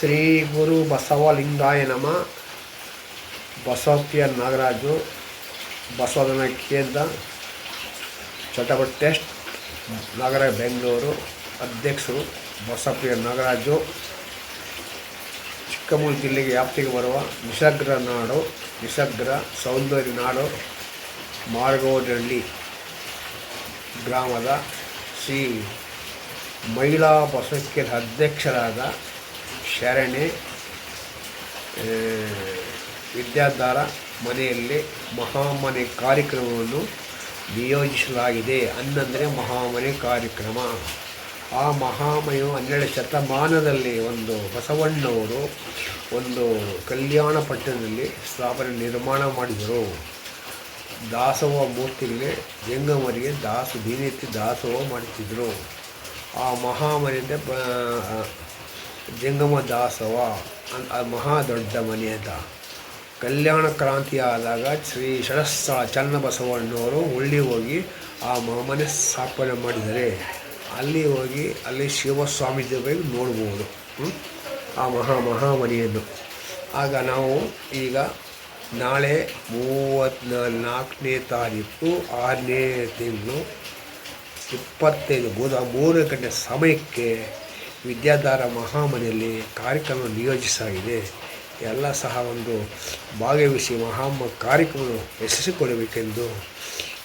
ಶ್ರೀ ಗುರು ಬಸವಲಿಂಗಾಯ ನಮ. ಬಸವಪ್ಪಿಯ ನಾಗರಾಜು, ಬಸವನ ಕೇಂದ್ರ ಚಟಪಟ್ ಟೆಸ್ಟ್ ನಗರ ಬೆಂಗಳೂರು ಅಧ್ಯಕ್ಷರು ಬಸಪ್ರಿಯ ನಾಗರಾಜು. ಚಿಕ್ಕಮಗಳೂರು ಜಿಲ್ಲೆಗೆ ವ್ಯಾಪ್ತಿಗೆ ಬರುವ ನಿಸರ್ಗ ನಾಡು ನಿಸರ್ಗ ಸೌಂದರ್ಯ ನಾಡು ಮಾರ್ಗೋಡಹಳ್ಳಿ ಗ್ರಾಮದ ಶ್ರೀ ಮಹಿಳಾ ಬಸವಕ್ಕೆ ಅಧ್ಯಕ್ಷರಾದ ಶರಣೆ ವಿದ್ಯಾಧಾರ ಮನೆಯಲ್ಲಿ ಮಹಾಮನೆ ಕಾರ್ಯಕ್ರಮವನ್ನು ನಿಯೋಜಿಸಲಾಗಿದೆ ಅನ್ನಂದರೆ ಮಹಾಮನೆ ಕಾರ್ಯಕ್ರಮ. ಆ ಮಹಾಮಯು ಹನ್ನೆರಡು ಶತಮಾನದಲ್ಲಿ ಒಂದು ಬಸವಣ್ಣವರು ಒಂದು ಕಲ್ಯಾಣ ಪಟ್ಟಣದಲ್ಲಿ ಸ್ಥಾಪನೆ ನಿರ್ಮಾಣ ಮಾಡಿದರು. ದಾಸೋಹ ಮೂರ್ತಿಗಳಿಗೆ ಜಂಗಮರಿಗೆ ದಾಸ ದಿನನಿತ್ಯ ದಾಸೋಹ ಮಾಡುತ್ತಿದ್ದರು ಆ ಮಹಾಮನೆಯಿಂದ ಜಂಗಮ ದಾಸವ ಅನ್- ಮಹಾ ದೊಡ್ಡ ಮನೆ ಅಂತ ಕಲ್ಯಾಣ ಕ್ರಾಂತಿ ಆದಾಗ ಶ್ರೀ ಷಡಸ್ಥಳ ಚನ್ನಬಸವಣ್ಣವರು ಉಳ್ಳಿ ಹೋಗಿ ಆ ಮಹಾಮನೆ ಸ್ಥಾಪನೆ ಮಾಡಿದರೆ, ಅಲ್ಲಿ ಹೋಗಿ ಅಲ್ಲಿ ಶಿವಸ್ವಾಮಿ ದೇವರಿಗೆ ನೋಡ್ಬೋದು? ಆ ಮಹಾ ಮಹಾಮನೆಯನ್ನು. ಆಗ ನಾವು ಈಗ ನಾಳೆ ಮೂವತ್ತ್ನಾಲ್ಕನೇ ತಾರೀಕು, ಆರನೇ ತಿಂಗಳು, ಇಪ್ಪತ್ತೈದು ಬುಧ ಮೂರು ಗಂಟೆ ಸಮಯಕ್ಕೆ ವಿದ್ಯಾಧಾರ ಮಹಾಮನೆಯಲ್ಲಿ ಕಾರ್ಯಕ್ರಮ ನಿಯೋಜಿಸಲಾಗಿದೆ. ಎಲ್ಲ ಸಹ ಒಂದು ಭಾಗವಹಿಸಿ ಮಹಾಮ ಕಾರ್ಯಕ್ರಮವನ್ನು ಯಶಸ್ವಿಗೊಳ್ಳಬೇಕೆಂದು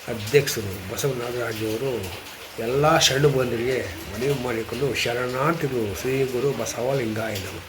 ಅಧ್ಯಕ್ಷರು ಬಸವ ನಾಗರಾಜವರು ಎಲ್ಲ ಶರಣು ಬಂಧುಗಳಿಗೆ ಮನವಿ ಮಾಡಿಕೊಂಡು ಶರಣಾರ್ಥಿಗಳು ಶ್ರೀ ಗುರು ಬಸವಲಿಂಗಾಯ ನಮಃ